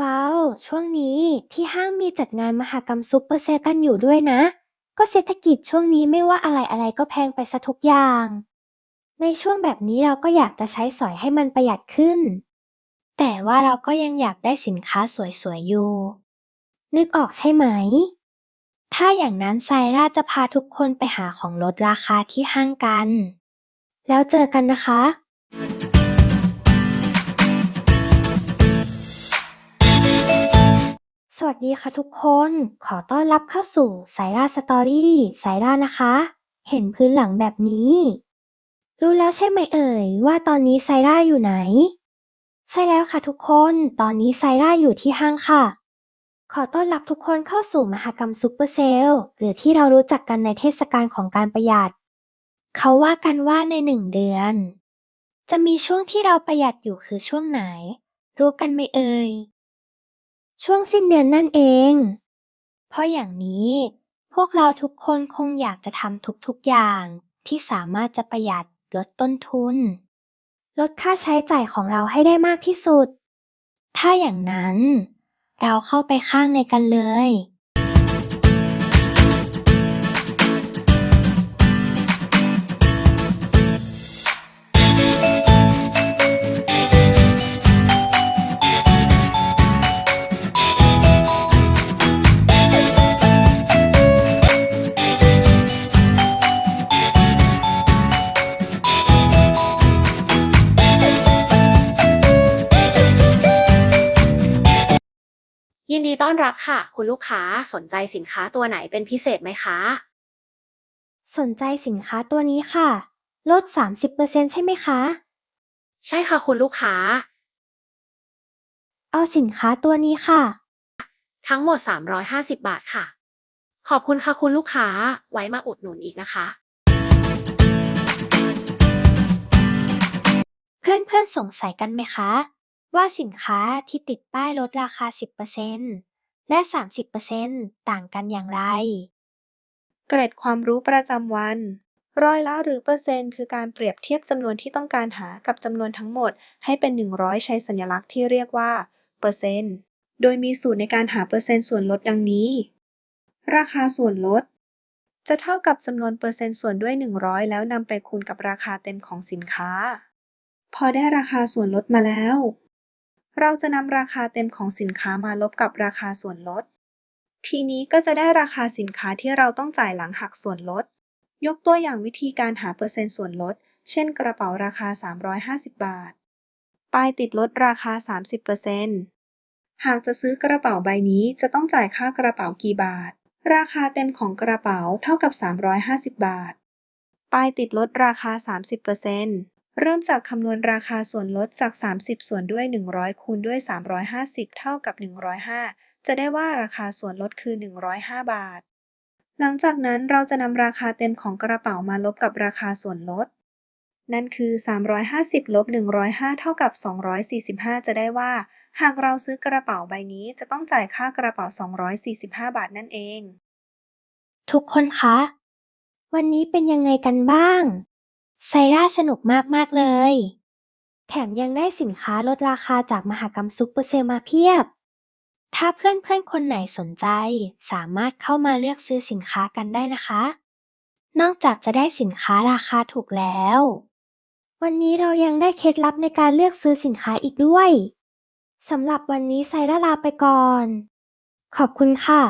ว้าว ช่วงนี้ที่ห้างมีจัดงานมหกรรมซุปเปอร์เซลกันอยู่ด้วยนะ ก็เศรษฐกิจช่วงนี้ไม่ว่าอะไรอะไรก็แพงไปซะทุกอย่าง ในช่วงแบบนี้เราก็อยากจะใช้สอยให้มันประหยัดขึ้น แต่ว่าเราก็ยังอยากได้สินค้าสวยๆอยู่ นึกออกใช่ไหม ถ้าอย่างนั้นไซร่าจะพาทุกคนไปหาของลดราคาที่ห้างกัน แล้วเจอกันนะคะ วัสดีค่ะทุกคน ขอต้อนรับเข้าสู่ไซร่าสตอรี่ไซร่านะคะ เห็นพื้นหลังแบบนี้ รู้แล้วใช่ไหมเอ่ย ว่าตอนนี้ไซร่าอยู่ไหน ใช่แล้วค่ะทุกคน ตอนนี้ไซร่าอยู่ที่ห้างค่ะ ขอต้อนรับทุกคนเข้าสู่มหกรรมซุปเปอร์เซลหรือที่เรารู้จักกันในเทศกาลของการประหยัด เขาว่ากันว่าในหนึ่งเดือน จะมีช่วงที่เราประหยัดอยู่คือช่วงไหน รู้กันไหมเอ่ย ช่วงสิ้นเดือนนั่นเอง เพราะอย่างนี้ พวกเราทุกคนคงอยากจะทำทุกๆอย่างที่สามารถจะประหยัดลดต้นทุน ลดค่าใช้จ่ายของเราให้ได้มากที่สุด ถ้าอย่างนั้น เราเข้าไปข้างในกันเลย ยินดีต้อนรับค่ะ คุณลูกค้าสนใจสินค้าตัวไหนเป็นพิเศษไหมคะ สนใจสินค้าตัวนี้ค่ะ ลด 30%ใช่ไหมคะ ใช่ค่ะคุณลูกค้า เอาสินค้าตัวนี้ค่ะ ทั้งหมด 350 บาทค่ะ ขอบคุณค่ะคุณลูกค้าไว้มาอุดหนุนอีกนะคะ เพื่อนๆสงสัยกันไหมคะ ว่าสินค้าที่ติดป้ายลดราคา 10%และ 30%ต่างกันอย่างไร เกร็ดความรู้ประจำวัน ร้อยละหรือเปอร์เซ็นต์คือการเปรียบเทียบจำนวนที่ต้องการหากับจำนวนทั้งหมดให้เป็น 100 ใช้สัญลักษณ์ที่เรียกว่า เปอร์เซ็นต์ โดยมีสูตรในการหาเปอร์เซ็นต์ส่วนลดดังนี้ ราคาส่วนลด จะเท่ากับจำนวนเปอร์เซ็นต์ส่วนด้วย 100 แล้วนำไปคูณกับราคาเต็มของสินค้า พอได้ราคาส่วนลดมาแล้ว เราจะนำราคาเต็มของสินค้ามาลบกับราคาส่วนลด ทีนี้ก็จะได้ราคาสินค้าที่เราต้องจ่ายหลังหักส่วนลด ยกตัวอย่างวิธีการหาเปอร์เซ็นต์ส่วนลด เช่นกระเป๋าราคา 350 บาท ป้ายติดลดราคา 30%หากจะซื้อกระเป๋าใบนี้จะต้องจ่ายค่ากระเป๋ากี่บาท ราคาเต็มของกระเป๋าเท่ากับ 350 บาท ป้ายติดลดราคา 30% เริ่มจากคำนวณราคาส่วนลดจาก 30 ส่วนด้วย 100 คูณด้วย 350 เท่ากับ 105 จะได้ว่าราคาส่วนลดคือ 105 บาท หลังจากนั้นเราจะนำราคาเต็มของกระเป๋ามาลบกับราคาส่วนลด นั่นคือ 350 ลบ 105 เท่ากับ 245 จะได้ว่า หากเราซื้อกระเป๋าใบนี้จะต้องจ่ายค่ากระเป๋า 245 บาทนั่นเอง ทุกคนคะ วันนี้เป็นยังไงกันบ้าง ไซร่าสนุกมาก ๆ เลย แถมยังได้สินค้าลดราคาจากมหกรรมซุปเปอร์เซลมาเพียบ ถ้าเพื่อน ๆ คนไหนสนใจ สามารถเข้ามาเลือกซื้อสินค้ากันได้นะคะ นอกจากจะได้สินค้าราคาถูกแล้ว วันนี้เรายังได้เคล็ดลับในการเลือกซื้อสินค้าอีกด้วยสำหรับวันนี้ไซร่าลาไปก่อน ขอบคุณค่ะ